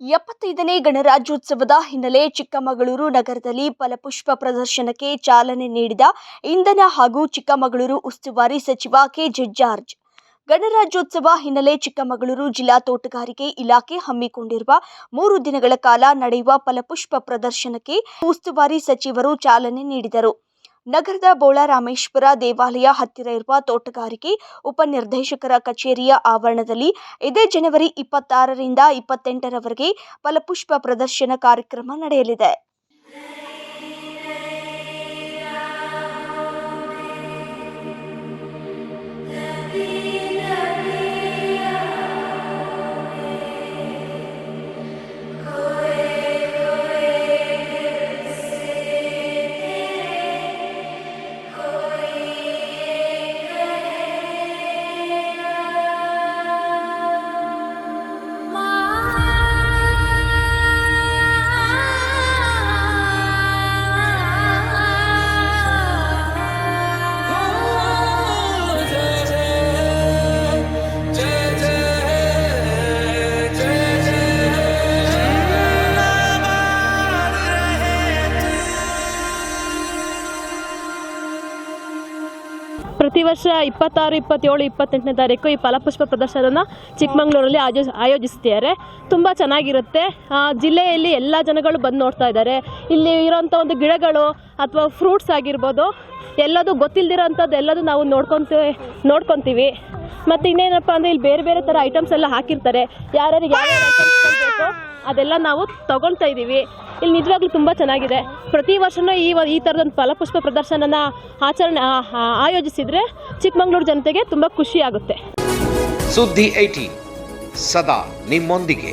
ಎಪ್ಪತ್ತೈದನೇ ಗಣರಾಜ್ಯೋತ್ಸವದ ಹಿನ್ನೆಲೆ ಚಿಕ್ಕಮಗಳೂರು ನಗರದಲ್ಲಿ ಫಲಪುಷ್ಪ ಪ್ರದರ್ಶನಕ್ಕೆ ಚಾಲನೆ ನೀಡಿದ ಇಂಧನ ಹಾಗೂ ಚಿಕ್ಕಮಗಳೂರು ಉಸ್ತುವಾರಿ ಸಚಿವ ಕೆಜೆ ಜಾರ್ಜ್ ಗಣರಾಜ್ಯೋತ್ಸವ ಹಿನ್ನೆಲೆ ಚಿಕ್ಕಮಗಳೂರು ಜಿಲ್ಲಾ ತೋಟಗಾರಿಕೆ ಇಲಾಖೆ ಹಮ್ಮಿಕೊಂಡಿರುವ ಮೂರು ದಿನಗಳ ಕಾಲ ನಡೆಯುವ ಫಲಪುಷ್ಪ ಪ್ರದರ್ಶನಕ್ಕೆ ಉಸ್ತುವಾರಿ ಸಚಿವರು ಚಾಲನೆ ನೀಡಿದರು. ನಗರದ ಬೋಳರಾಮೇಶ್ವರ ದೇವಾಲಯ ಹತ್ತಿರ ಇರುವ ತೋಟಗಾರಿಕೆ ಉಪನಿರ್ದೇಶಕರ ಕಚೇರಿಯ ಆವರಣದಲ್ಲಿ ಇದೇ ಜನವರಿ ಇಪ್ಪತ್ತಾರರಿಂದ ಇಪ್ಪತ್ತೆಂಟರವರೆಗೆ ಫಲಪುಷ್ಪ ಪ್ರದರ್ಶನ ಕಾರ್ಯಕ್ರಮ ನಡೆಯಲಿದೆ. ಪ್ರತಿ ವರ್ಷ ಇಪ್ಪತ್ತಾರು, ಇಪ್ಪತ್ತೇಳು, ಇಪ್ಪತ್ತೆಂಟನೇ ತಾರೀಕು ಈ ಫಲಪುಷ್ಪ ಪ್ರದರ್ಶನ ಚಿಕ್ಕಮಂಗ್ಳೂರಲ್ಲಿ ಆಯೋ ಆಯೋಜಿಸ್ತಿದ್ದಾರೆ. ತುಂಬ ಚೆನ್ನಾಗಿರುತ್ತೆ. ಜಿಲ್ಲೆಯಲ್ಲಿ ಎಲ್ಲ ಜನಗಳು ಬಂದು ನೋಡ್ತಾ ಇದ್ದಾರೆ. ಇಲ್ಲಿ ಇರೋಂಥ ಒಂದು ಗಿಡಗಳು ಅಥವಾ ಫ್ರೂಟ್ಸ್ ಆಗಿರ್ಬೋದು, ಎಲ್ಲದು ಗೊತ್ತಿಲ್ದಿರೋಂಥದ್ದು ಎಲ್ಲದು ನಾವು ನೋಡ್ಕೊಂತೀವಿ ನೋಡ್ಕೊತೀವಿ. ಮತ್ತು ಇನ್ನೇನಪ್ಪ ಅಂದರೆ ಇಲ್ಲಿ ಬೇರೆ ಬೇರೆ ಥರ ಐಟಮ್ಸ್ ಎಲ್ಲ ಹಾಕಿರ್ತಾರೆ. ಯಾರ್ಯಾರಿಗೆ ಬೇಕೋ ಅದೆಲ್ಲ ನಾವು ತಗೊಳ್ತಾ ಇದ್ದೀವಿ. ಇಲ್ಲಿ ನಿಜವಾಗ್ಲೂ ತುಂಬ ಚೆನ್ನಾಗಿದೆ. ಪ್ರತಿ ವರ್ಷನೂ ಈ ಈ ಥರದೊಂದು ಫಲಪುಷ್ಪ ಪ್ರದರ್ಶನನ ಆಚರಣೆ ಆಯೋಜಿಸಿದರೆ ಚಿಕ್ಕಮಗಳೂರು ಜನತೆಗೆ ತುಂಬ ಖುಷಿ ಆಗುತ್ತೆ. ಸುದ್ದಿ ಐಟಿ ಸದಾ ನಿಮ್ಮೊಂದಿಗೆ.